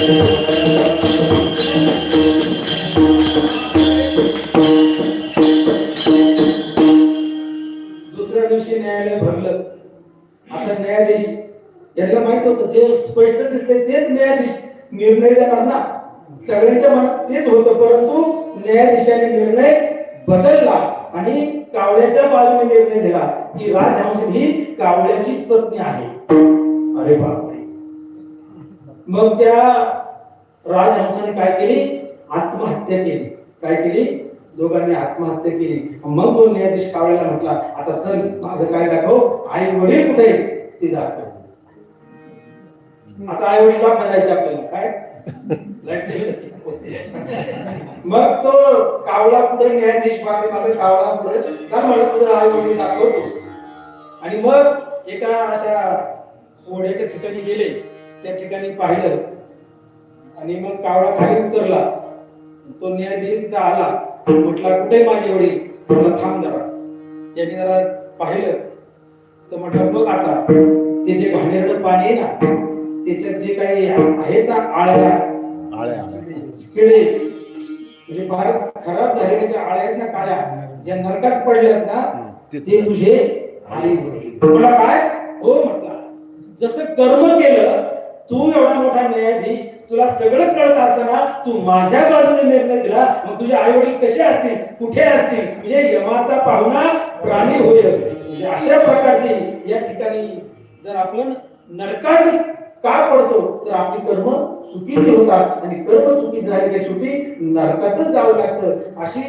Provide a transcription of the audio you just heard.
दुसऱ्या दिवशी न्यायालय भरलं. आता न्यायाधीश यांना माहीत होतं जे स्पष्ट दिसतंय तेच न्यायाधीश निर्णय देणार ना. सगळ्यांच्या मनात तेच होतं परंतु न्यायाधीशाने निर्णय बदलला आणि कावळ्याच्या बाजूने निर्णय दिला. की राजहंस ही कावळ्याचीच पत्नी आहे. अरे बापरे. मग त्या राजहंसाने काय केली? आत्महत्या केली. काय केली? दोघांनी आत्महत्या केली. मग तो न्यायाधीश कावळ्याला म्हटला आता चल माझं काय दाखव? आई वडील कुठे ते दाखव. आता आई वडील दाखवायचे आपल्याला? काय? मग तो कावळा पुढे न्यायाधीश मागे मागे कावळा पुढे तर मला आई वडील दाखवतो. आणि मग एका अशा ओढ्याच्या ठिकाणी गेले. त्या ठिकाणी पाहिलं. आणि मग कावळा खाली उतरला. तो न्यायाधीश तिथं आला. म्हटला कुठे माझे वडील? म्हटलं थांब जरा. त्याने जरा पाहिलं. तर म्हटलं बघ आता ते जे घाणेरडं पाणी आहे ना त्याच्यात जे काही आहेत ना आळ्या आळ्या. किडे म्हणजे फार खराब झालेल्या ज्या आळ्या आहेत ना काळ्या ज्या नरकात पडल्यात ना ते ते तुझे आई वडील. मला काय? हो म्हटला. जसं कर्म केलं तू एवढा मोठा न्यायाधीश तुला सगळं कळत असताना तू माझ्या बाजूने निर्णय दिला मग तुझे आई वडील कसे असतील कुठे असतील? म्हणजे यमाचा पाहुणा प्राणी होईल म्हणजे अशा प्रकारची या ठिकाणी जर आपण नरकात का पडतो तर आपली कर्म चुकीची होतात. आणि कर्म चुकी झाली की शेवटी नरकातच जावं लागतं. अशी